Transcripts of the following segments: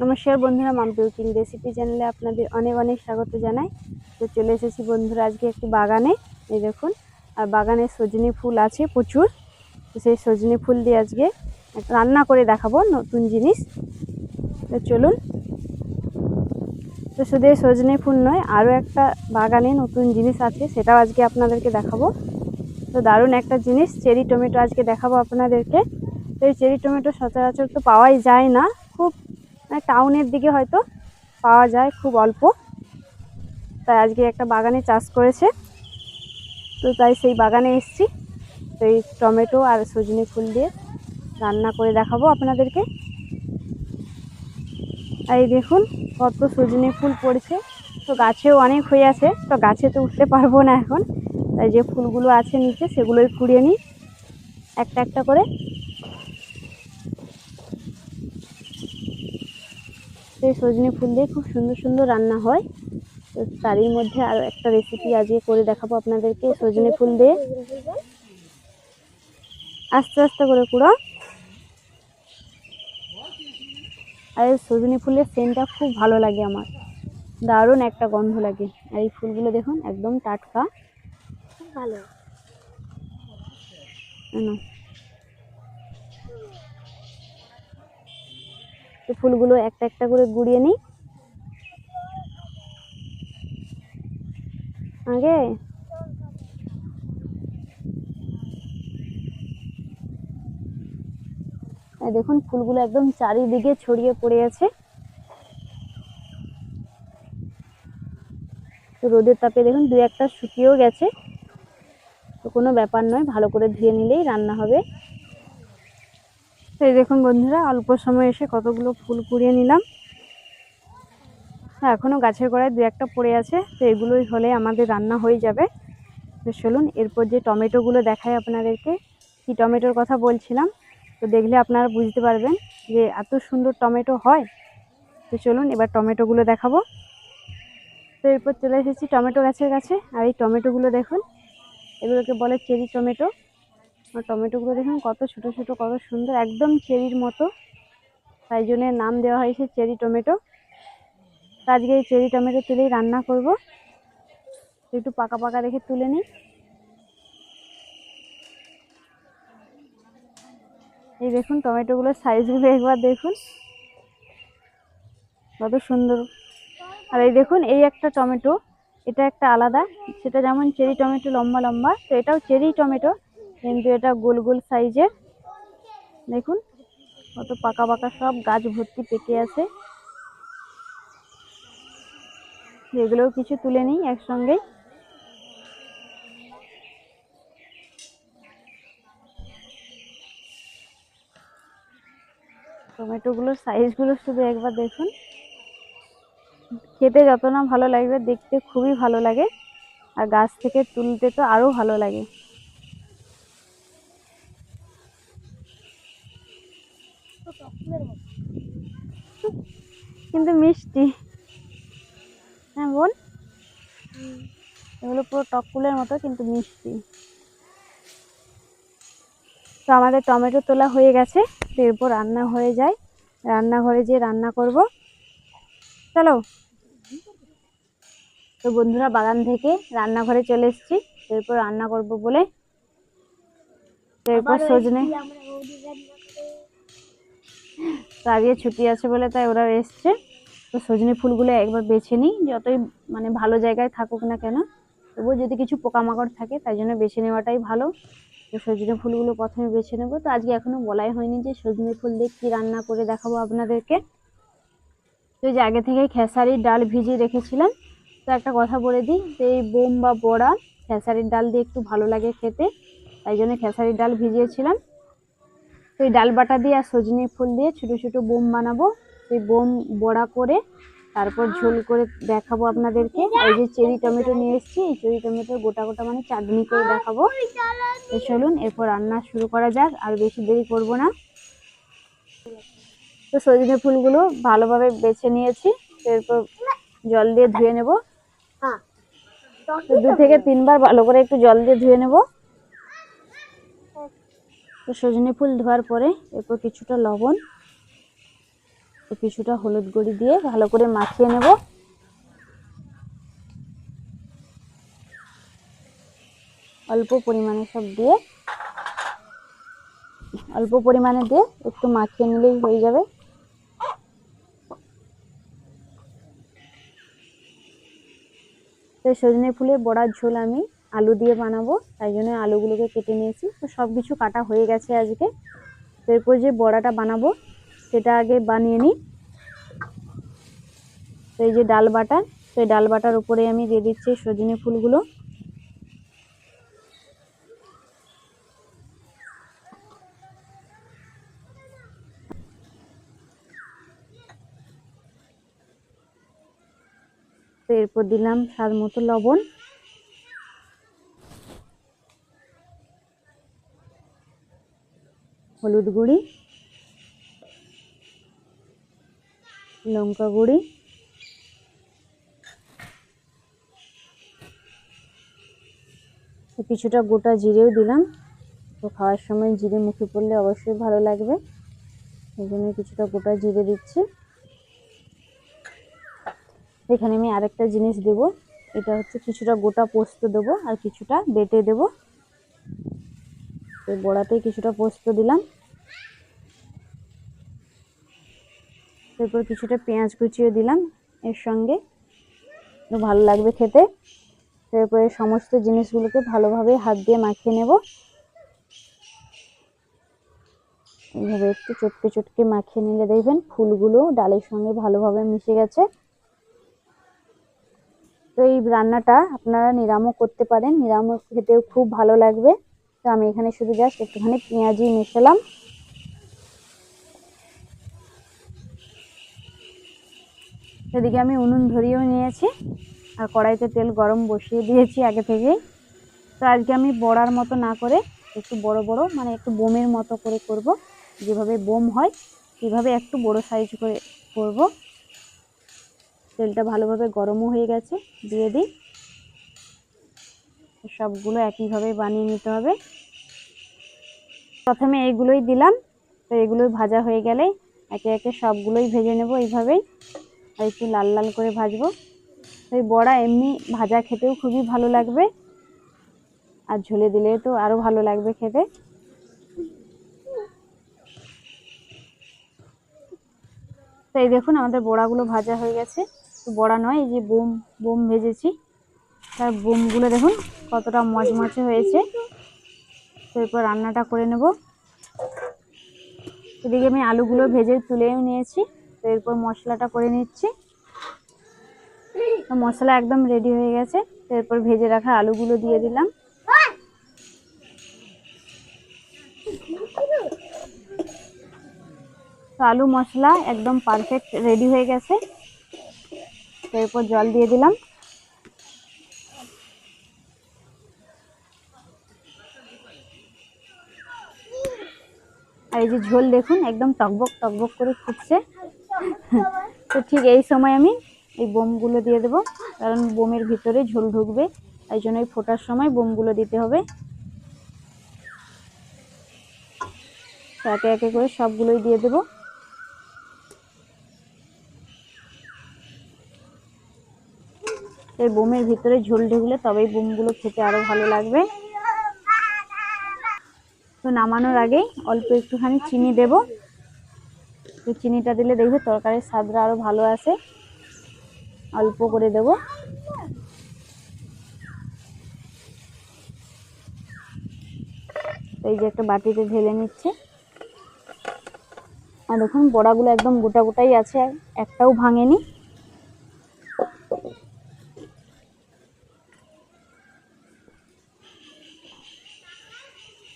নমস্কার বন্ধুরা Mampi cooking recipe চ্যানেলে আপনাদের অনেক অনেক স্বাগত জানাই। তো চলে এসেছি বন্ধুরা, আজকে একটি বাগানে। এই দেখুন, আর বাগানে সজনে ফুল আছে প্রচুর। তো সেই সজনে ফুল দিয়ে আজকে রান্না করে দেখাবো নতুন জিনিস। তো চলুন। তো শুধু সজনে ফুল নয়, আরও একটা বাগানে নতুন জিনিস আছে, সেটাও আজকে আপনাদেরকে দেখাবো। তো দারুণ একটা জিনিস, চেরি টমেটো আজকে দেখাবো আপনাদেরকে। তো এই চেরি টমেটো সচরাচর তো পাওয়াই যায় না, খুব মানে টাউনের দিকে হয়তো পাওয়া যায়, খুব অল্প। তাই আজকে একটা বাগানে চাষ করেছে। তো তাই সেই বাগানে এসছি। তো এই টমেটো আর সজনে ফুল দিয়ে রান্না করে দেখাবো আপনাদেরকে। আর এই দেখুন, কত সজনে ফুল পড়েছে। তো গাছেও অনেক হয়ে আছে, তো গাছে তো উঠতে পারব না এখন। তাই যে ফুলগুলো আছে নিচে, সেগুলোই কুড়িয়ে নিই। একটা একটা করে। সেই সজনে ফুল দিয়ে খুব সুন্দর সুন্দর রান্না হয়। তো তারই মধ্যে আরও একটা রেসিপি আজকে করে দেখাবো আপনাদেরকে, সজনে ফুল দিয়ে। আস্তে আস্তে করে কুড়ো। আর এই সজনে ফুলের সেন্টটা খুব ভালো লাগে আমার। দারুণ একটা গন্ধ লাগে। আর এই ফুলগুলো দেখুন একদম টাটকা। খুব ভালো। তো ফুলগুলো একটা একটা করে গুড়িয়ে নিই। আগে দেখুন, ফুলগুলো একদম চারিদিকে ছড়িয়ে পড়ে আছে। রোদের তাপে দেখুন, দু একটা শুকিয়েও গেছে। তো কোনো ব্যাপার নয়, ভালো করে ধুয়ে নিলেই রান্না হবে। তো দেখুন বন্ধুরা, অল্প সময় এসে কতগুলো ফুল কুড়িয়ে নিলাম। এখনও গাছের গোড়ায় দু একটা পড়ে আছে, তো এগুলোই হলে আমাদের রান্না হয়ে যাবে। তো চলুন, এরপর যে টমেটোগুলো দেখায় আপনাদেরকে। কি টমেটোর কথা বলছিলাম? তো দেখলে আপনারা বুঝতে পারবেন যে এত সুন্দর টমেটো হয়। তো চলুন এবার টমেটোগুলো দেখাবো। তো এরপর চলে এসেছি টমেটো গাছের কাছে। আর এই টমেটোগুলো দেখুন, এগুলোকে বলে চেরি টমেটো। আর টমেটোগুলো দেখুন কত ছোট ছোট, কত সুন্দর, একদম চেরির মতো। তাই জন্যে নাম দেওয়া হয়েছে চেরি টমেটো। তো আজকে এই চেরি টমেটো তুলেই রান্না করব। একটু পাকা পাকা রেখে তুলে নিই। এই দেখুন টমেটোগুলোর সাইজগুলো একবার দেখুন। কত সুন্দর। আর এই দেখুন, এই একটা টমেটো, এটা একটা আলাদা। সেটা যেমন চেরি টমেটো লম্বা লম্বা, তো এটাও চেরি টমেটো, কিন্তু এটা গোল গোল সাইজের দেখুন, কত পাকা পাকা সব গাছ ভর্তি পেকে আছে। এগুলোও কিছু তুলে নিই একসঙ্গে টমেটোগুলোর সাইজগুলো শুধু একবার দেখুন। খেতে যত না ভালো লাগবে, দেখতে খুবই ভালো লাগে। আর গাছ থেকে তুলতে তো আরও ভালো লাগে। কিন্তু মিষ্টি। হ্যাঁ বল এগুলো পুরো টককুলের মতো, কিন্তু মিষ্টি। তো আমাদের টমেটো তোলা হয়ে গেছে। এরপর রান্না হয়ে যায়। রান্নাঘরে যেয়ে রান্না করব। চলো। তো বন্ধুরা বাগান থেকে রান্নাঘরে চলে এসেছি। এরপর রান্না করব বলে। এরপর সজনে তো আজকে ছুটি আছে বলে তাই ওরা এসছে। তো সজনে ফুলগুলো একবার বেছে নিই। যতই মানে ভালো জায়গায় থাকুক না কেন তবুও যদি কিছু পোকামাকড় থাকে তাই জন্য বেছে নেওয়াটাই ভালো। তো সজনে ফুলগুলো প্রথমে বেছে নেব। তো আজকে এখনও বলাই হয়নি যে সজনে ফুল দিয়ে কী রান্না করে দেখাবো আপনাদেরকে। তো যে আগে থেকে খেসারির ডাল ভিজিয়ে রেখেছিলাম। তো একটা কথা বলে দিই, যে এই বোম বা বড়া খেসারির ডাল দিয়ে একটু ভালো লাগে খেতে। তাই জন্য খেসারির ডাল ভিজিয়েছিলাম। তো এই ডাল বাটা দিয়ে আর সজনে ফুল দিয়ে ছোটো ছোটো বোম বানাবো। সেই বোম বড়া করে তারপর ঝোল করে দেখাবো আপনাদেরকে। এই যে চেরি টমেটো নিয়ে এসেছি, এই চেরি টমেটো গোটা গোটা মানে চাটনি করে দেখাবো। তো চলুন, এরপর রান্না শুরু করা যাক, আর বেশি দেরি করব না। তো সজনে ফুলগুলো ভালোভাবে বেছে নিয়েছি, এরপর জল দিয়ে ধুয়ে নেব। দু থেকে তিনবার ভালো করে একটু জল দিয়ে ধুয়ে নেব। তো সজনে ফুল ধোয়ার পরে এরপর কিছুটা লবণ। ও কিছুটা হলুদ গুঁড়ি দিয়ে ভালো করে মাখিয়ে নেব। অল্প পরিমাণে সব দিয়ে, অল্প পরিমাণে দিয়ে একটু মাখিয়ে নিলেই হয়ে যাবে। তো সজনে ফুলের বড়ার ঝোল আমি আলু দিয়ে বানাবো, তাই জন্য আলুগুলোকে কেটে নিয়েছি। তো সব কিছু কাটা হয়ে গেছে আজকে। তো এরপর যে বড়াটা বানাবো সেটা আগে বানিয়ে নিই। তো এই যে ডাল বাটা তো এই ডাল বাটার উপরে আমি দিয়ে দিচ্ছি সজনে ফুলগুলো। তো এরপর দিলাম স্বাদ মতো লবণ। হলুদ গুঁড়ি। লঙ্কা গুঁড়ি। কিছুটা গোটা জিরেও দিলাম। তো খাওয়ার সময় জিরে মুখে পড়লে অবশ্যই ভালো লাগবে। এই জন্য কিছুটা গোটা জিরে দিচ্ছি। এখানে আমি আরেকটা জিনিস দেব। এটা হচ্ছে কিছুটা গোটা পোস্ত দেবো আর কিছুটা বেটে দেব। এই বড়াতে কিছুটা পোস্ত দিলাম। এরপর কিছুটা পেঁয়াজ কুচিয়ে দিলাম এর সঙ্গে। ভালো লাগবে খেতে। তারপরে সমস্ত জিনিসগুলোকে ভালোভাবে হাত দিয়ে মাখিয়ে নেব। এইভাবে একটু চটকে চটকে মাখিয়ে নিলে দেখবেন ফুলগুলো ডালের সঙ্গে ভালোভাবে মিশে গেছে। তো এই রান্নাটা আপনারা নিরামও করতে পারেন। নিরামও খেতেও খুব ভালো লাগবে। তো আমি এখানে শুধু জাস্ট একটুখানি পেঁয়াজি মেশালাম। এদিকে আমি উনুন ধরিয়েও নিয়েছি আর কড়াইতে তেল গরম বসিয়ে দিয়েছি আগে থেকেই। তো আজকে আমি বড়ার মতো না করে একটু বড় বড় মানে একটু বোমের মতো করে করব। যেভাবে বোম হয়, সেভাবে একটু বড় সাইজ করে করব। তেলটা ভালোভাবে গরমও হয়ে গেছে, দিয়ে দিই। সবগুলো একইভাবে বানিয়ে নিতে হবে। প্রথমে এইগুলোই দিলাম, তো এগুলোই ভাজা হয়ে গেলে একে একে সবগুলোই ভেজে নেব এইভাবেই। আর একটু লাল লাল করে ভাজবো। এই বড়া এমনি ভাজা খেতেও খুবই ভালো লাগবে। আর ঝোলে দিলে তো আরও ভালো লাগবে খেতে। তো এই দেখুন আমাদের বড়াগুলো ভাজা হয়ে গেছে। তো বড়া নয়, এই যে বোম বোম ভেজেছি। তার বোমগুলো দেখুন কতটা মচমচে হয়েছে। তো এরপর রান্নাটা করে নেব। এদিকে আমি আলুগুলো ভেজে তুলেও নিয়েছি। তো এরপর মশলাটা করে নিচ্ছি। মশলা একদম রেডি হয়ে গেছে। এরপর ভেজে রাখা আলুগুলো দিয়ে দিলাম। তো আলু মশলা একদম পারফেক্ট রেডি হয়ে গেছে। তো এরপর জল দিয়ে দিলাম। আর এই যে ঝোল দেখুন, একদম টকবক টকবক করে ফুটছে। তো ঠিক এই সময় আমি এই বোমগুলো দিয়ে দেবো, কারণ বোমের ভিতরে ঝোল ঢুকবে, তাই জন্য এই ফোটার সময় বোমগুলো দিতে হবে। একে একে করে সবগুলোই দিয়ে দেবো। এই বোমের ভিতরে ঝোল ঢুকলে তবেই বোমগুলো খেতে আরও ভালো লাগবে। তো নামানোর আগেই অল্প একটুখানি চিনি দেব। তো চিনিটা দিলে দেখবে তরকারির স্বাদটা আরও ভালো আসে। অল্প করে দেব। এই যে একটা বাটিতে ঢেলে নিচ্ছে। আর দেখুন, বড়াগুলো একদম গোটা গোটাই আছে, একটাও ভাঙেনি।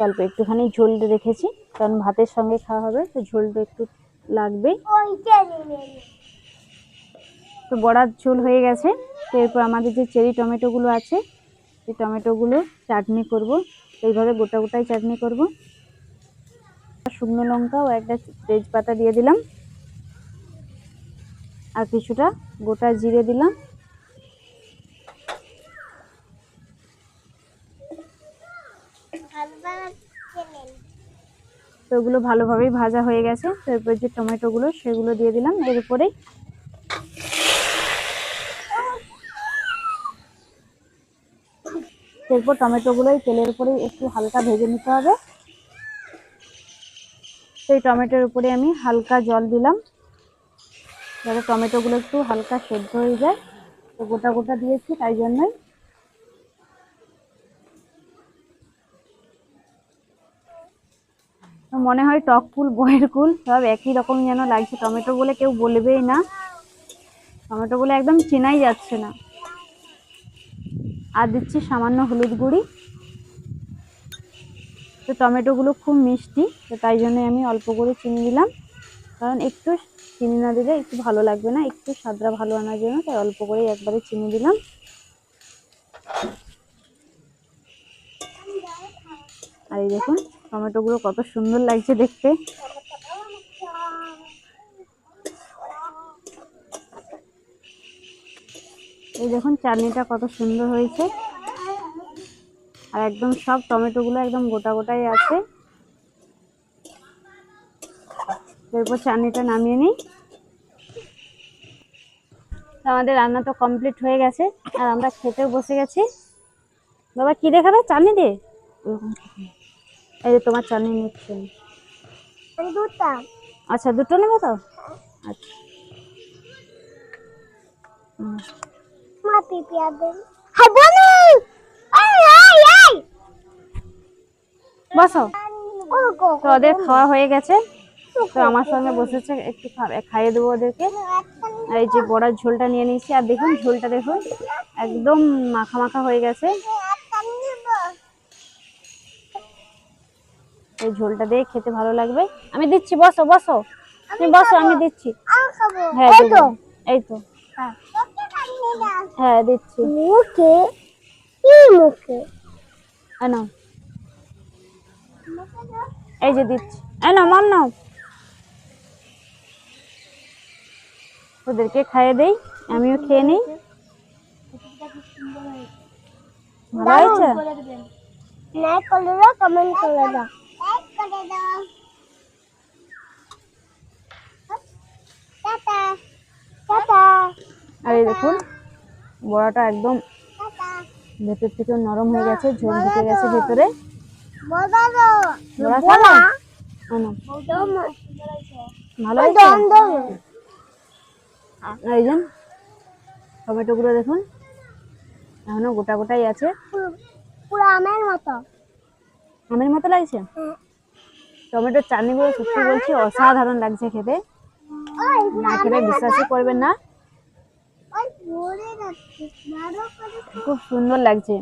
অল্প একটুখানি ঝোল রেখেছি, কারণ ভাতের সঙ্গে খাওয়া হবে, তো ঝোলটা একটু নে। তো বড়ার ঝোল হয়ে গেছে। তো এরপর আমাদের যে চেরি টমেটোগুলো আছে সেই টমেটোগুলো চাটনি করব। এইভাবে গোটা গোটাই চাটনি করব। শুকনো লঙ্কা ও একটা তেজপাতা দিয়ে দিলাম। আর কিছুটা গোটা জিরে দিলাম। তো ওগুলো ভালোভাবেই ভাজা হয়ে গেছে। তো এরপর যে টমেটোগুলো, সেগুলো দিয়ে দিলাম। এর উপরেই এরপর টমেটোগুলো এই তেলের উপরে একটু হালকা ভেজে নিতে হবে। সেই টমেটোর উপরে আমি হালকা জল দিলাম। যাতে টমেটোগুলো একটু হালকা সেদ্ধ হয়ে যায়। তো গোটা গোটা দিয়েছি, তাই জন্যই। মনে হয় টক কুল বয়ের কুল সব একই রকম যেন লাগছে। টমেটো বলে কেউ বলবেই না। টমেটো বলে একদম চেনাই যাচ্ছে না। আর দিচ্ছি সামান্য হলুদ গুঁড়ি। তো টমেটোগুলো খুব মিষ্টি, তো তাই জন্য আমি অল্প করে চিনি দিলাম। কারণ একটু চিনি না দিলে একটু ভালো লাগবে না, একটু স্বাদটা ভালো আনার জন্য, তাই অল্প করে একবারে চিনি দিলাম। আর এই দেখুন টমেটোগুলো কত সুন্দর লাগছে দেখতে। এই দেখুন, চাটনিটা কত সুন্দর হয়েছে। আর একদম সব টমেটোগুলো একদম গোটা গোটাই আছে। এরপর চাটনিটা নামিয়ে নিই। আমাদের রান্না তো কমপ্লিট হয়ে গেছে, আর আমরা খেতেও বসে গেছি। বাবা, কি দেখাবে? চাটনি দিয়ে। এই যে তোমার চাটনি নিচ্ছে। দুটা। আচ্ছা দুটো নেবে তো? আচ্ছা। হুম। মা পিপিয়া দেন। হ্যাঁ আই আই বসো। তো ওদের খাওয়া হয়ে গেছে। তো আমার সঙ্গে বসেছে একটু খাইয়ে দেবো ওদেরকে। এই যে বড়ার ঝোলটা নিয়ে নিয়েছি। আর দেখুন ঝোলটা দেখুন একদম মাখা মাখা হয়ে গেছে। এই ঝোলটা দিয়ে খেতে ভালো লাগবে। আমি দিচ্ছি বসো বসো। তুমি বসো আমি দিচ্ছি। হ্যাঁ এই তো। হ্যাঁ। দিচ্ছি। মুখে কি মুখে? এই এই যে দিচ্ছি। নাও মাম নাও। ওদেরকে খাইয়ে দেই আমিও খেয়ে নিই। ভালো হয়েছে? লাইক করে দাও কমেন্ট করে দাও। করে দাও আর এই দেখুন বড়াটা একদম ভেতর থেকে নরম হয়ে গেছে ঝোল ঢুকে গেছে ভেতরে। ভালো এই যে টমেটোগুলো দেখুন। এখনও গোটা গোটাই আছে। পুরো আমের মতো। আমের মতো লাগছে? টমেটোর চাটনিগুলো সত্যি বলছি অসাধারণ লাগছে খেতে। না বিশ্বাসই করবেন না। খুব সুন্দর লাগছে।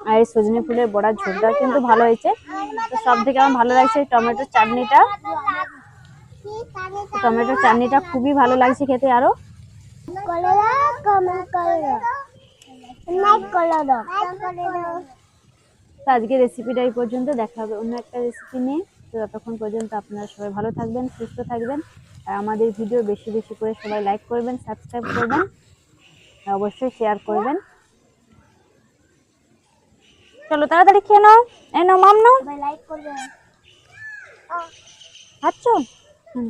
আর এই সজনে ফুলের বড়ার ঝোলটা কিন্তু ভালো হয়েছে। সব থেকে আমার ভালো লাগছে টমেটোর চাটনিটা। টমেটোর চাটনিটা খুবই ভালো লাগছে খেতে আরও। তো আজকে রেসিপিটা এই পর্যন্ত দেখা হবে অন্য একটা রেসিপি নিয়ে। তো ততক্ষণ পর্যন্ত আপনারা সবাই ভালো থাকবেন সুস্থ থাকবেন। আর আমাদের ভিডিও বেশি বেশি করে সবাই লাইক করবেন সাবস্ক্রাইব করবেন আর অবশ্যই শেয়ার করবেন। চলো তাড়াতাড়ি খেয়ে নাও এই নাও মাম নাও। লাইক করবে খাচ্ছ? হুম।